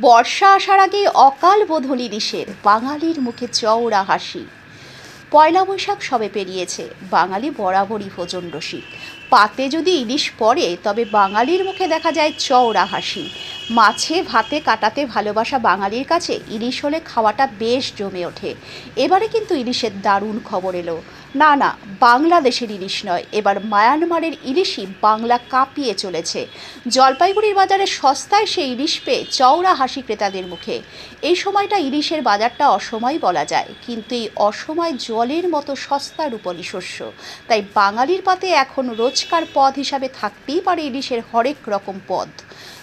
বর্ষা আসার আগে অকাল বোধলি নিষেধ, বাঙালির মুখে চওড়া হাসি। পয়লা বৈশাখ সবে পেরিয়েছে, বাঙালি বরাবরই ভোজন রসিক। পাতে যদি ইলিশ পড়ে, তবে বাঙালির মুখে দেখা যায় চওড়া হাসি। মাছে, ভাতে, কাটাতে ভালোবাসা বাঙালির কাছে ইলিশ হলে খাওয়াটা বেশ জমে ওঠে। এবারে কিন্তু ইলিশের দারুণ খবর এলো। না না, বাংলাদেশের ইলিশ নয়, এবার মায়ানমারের ইলিশই বাংলা কাঁপিয়ে চলেছে। জলপাইগুড়ির বাজারে সস্তায় সেই ইলিশ পেয়ে চওড়া হাসি ক্রেতাদের মুখে। এই সময়টা ইলিশের বাজারটা অসময় বলা যায়, কিন্তু এই অসময় জলের মতো সস্তা রূপলি শস্য। তাই বাঙালির পাতে এখন রোজকার পদ হিসাবে থাকতেই পারে ইলিশের হরেক রকম পদ।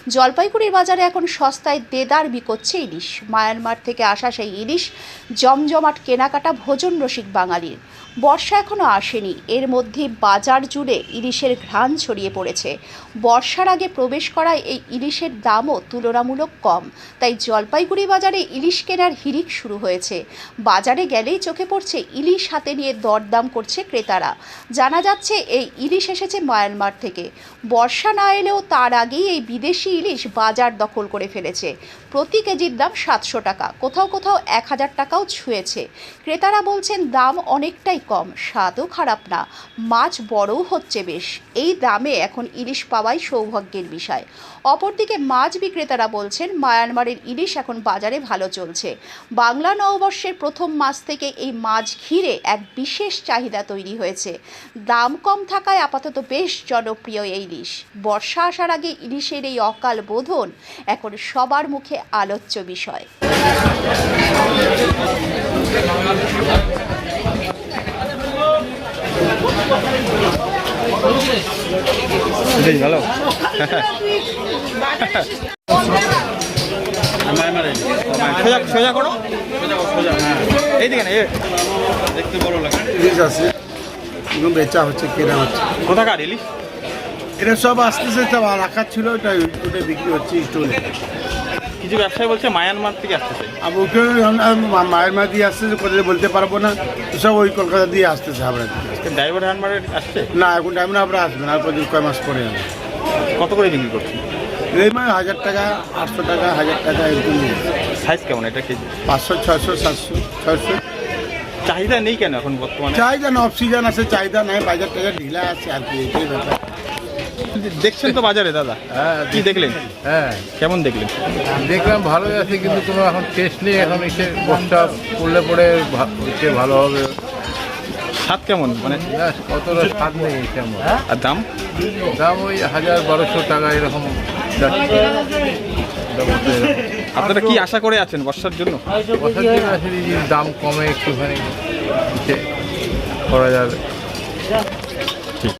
জলপাইগুড়ির বাজারে এখন সস্তায় দেদার বিকোচ্ছে ইলিশ। মায়ানমার থেকে আসা সেই ইলিশ জমজমাট কেনাকাটা ভোজন রসিক বাঙালির। বর্ষা এখনও আসেনি। এর মধ্যে বাজার জুড়ে ইলিশের ঘ্রাণ ছড়িয়ে পড়েছে। বর্ষার আগে প্রবেশ করায় এই ইলিশের দামও তুলনামূলক কম। তাই জলপাইগুড়ি বাজারে ইলিশ কেনার হিরিক শুরু হয়েছে। বাজারে গেলেই চোখে পড়ছে ইলিশ হাতে নিয়ে দরদাম করছে ক্রেতারা। জানা যাচ্ছে, এই ইলিশ এসেছে মায়ানমার থেকে। বর্ষা না এলেও তার আগেই এই বিদেশি ইলিশ বাজার দখল করে ফেলেছে। প্রতি কেজির দাম সাতশো টাকা। কোথাও কোথাও এক হাজার টাকাও ছুঁয়েছে। ক্রেতারা বলছেন, দাম অনেকটাই কম, স্বাদও খারাপ না, মাছ বড়ও হচ্ছে বেশ। এই দামে এখন ইলিশ পাওয়াই সৌভাগ্যের বিষয়। অপরদিকে মাছ বিক্রেতারা বলছেন, মায়ানমারের ইলিশ এখন বাজারে ভালো চলছে। বাংলা নববর্ষের প্রথম মাস থেকে এই মাছ ঘিরে এক বিশেষ চাহিদা তৈরি হয়েছে। দাম কম থাকায় আপাতত বেশ জনপ্রিয় এই ইলিশ। বর্ষা আসার আগে ইলিশের এই অকাল বোধন এখন সবার মুখে আলোচ্য বিষয়। বেশ ভালো। সোজা সোজা করো। এইদিকে না এ দেখতে বড় লাগে। ইলিশ আছে। এগুলো বেচা হচ্ছে কেনা হচ্ছে। কোথাকার ইলিশ? এটা সব আসতেছে সব রাখার ছিল ওটা ওটা বিক্রি হচ্ছে স্টোরে কিছু ব্যবসায়ী বলছে মায়ানমার থেকে আসতেছে ওকে মা- মায়ের দিয়ে আসতেছে কোথায় বলতে পারব না। সব ওই কলকাতা দিয়ে আসতেছে দিয়ে ড্রাইভার হ্যান্ডমারের আসছে? না এখন না আমরা আসবেন আর কদিন কয় মাস পরে যাবে কত করে বিক্রি করছে এই মানে হাজার টাকা আটশো টাকা হাজার টাকা এরকম। সাইজ কেমন এটা কেজি পাঁচশো ছয়শো সাতশো ছয়শো। চাহিদা নেই কেন এখন বর্তমানে? চাহিদা না অফ সিজন আছে চাহিদা নাই বাজার টাজার ঢিলা আছে আর কি এটাই ব্যাপার। দেখছেন তো বাজারে দাদা? হ্যাঁ কি দেখলেন? হ্যাঁ। কেমন দেখলেন? দেখলাম ভালোই আছে কিন্তু কোনো এখন টেস্ট নেই। এখন এসে বসটা করলে পরে হচ্ছে ভালো হবে। স্বাদ কেমন? মানে কতটা স্বাদ নেই তেমন। আর দাম? দাম ওই হাজার বারোশো টাকা এরকম। আপনারা কি আশা করে আছেন বর্ষার জন্য? বসার জন্য আসলে দাম কমে একটুখানি। করা যাবে।